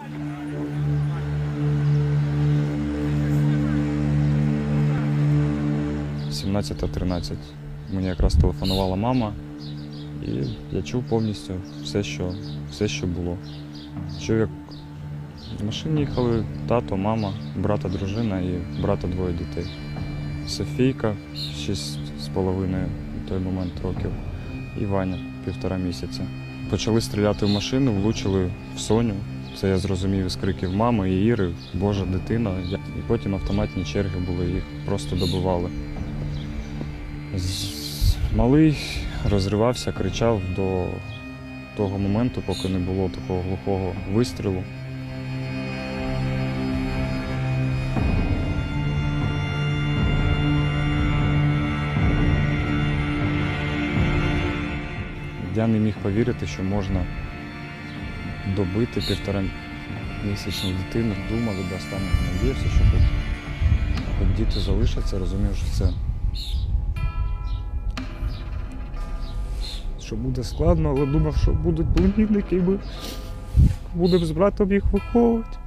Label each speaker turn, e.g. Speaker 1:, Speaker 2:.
Speaker 1: 17.13. Мені якраз телефонувала мама, і я чув повністю все, що, все, що було. Чув, як в машині їхали тато, мама, брата, дружина і брата двоє дітей. Софійка, шість з половиною в той момент років, і Ваня півтора місяця. Почали стріляти в машину, влучили в Соню. Це я зрозумів із криків мами і Іри, Божа дитина. І потім автоматні черги були, їх просто добивали. Малий розривався, кричав до того моменту, поки не було такого глухого вистрілу. Я не міг повірити, що можна добити півтора місячну дитину. думали, де останнього надіявся, що хоч, хоч діти залишаться, розумів, що це. Що буде складно, але думав, що будуть племінники, і ми будемо з братом їх виховувати.